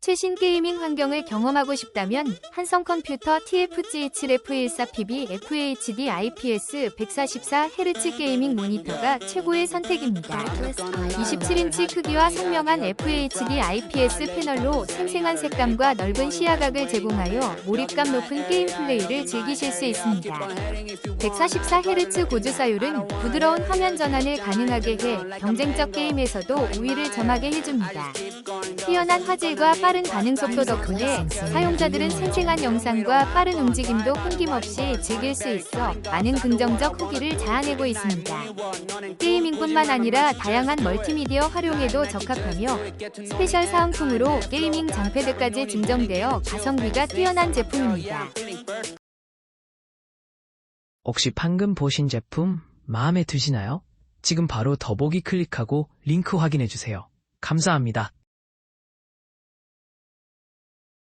최신 게이밍 환경을 경험하고 싶다면 한성 컴퓨터 TFG7F14PB FHD IPS 144Hz 게이밍 모니터가 최고의 선택입니다. 27인치 크기와 선명한 FHD IPS 패널로 생생한 색감과 넓은 시야각을 제공하여 몰입감 높은 게임 플레이를 즐기실 수 있습니다. 144Hz 고주사율은 부드러운 화면 전환을 가능하게 해 경쟁적 게임에서도 우위를 점하게 해줍니다. 뛰어난 화질과 빠른 반응 속도 덕분에 사용자들은 생생한 영상과 빠른 움직임도 끊김없이 즐길 수 있어 많은 긍정적 후기를 자아내고 있습니다. 게이밍뿐만 아니라 다양한 멀티미디어 활용에도 적합하며 스페셜 사은품으로 게이밍 장패드까지 증정되어 가성비가 뛰어난 제품입니다. 혹시 방금 보신 제품 마음에 드시나요? 지금 바로 더보기 클릭하고 링크 확인해주세요. 감사합니다.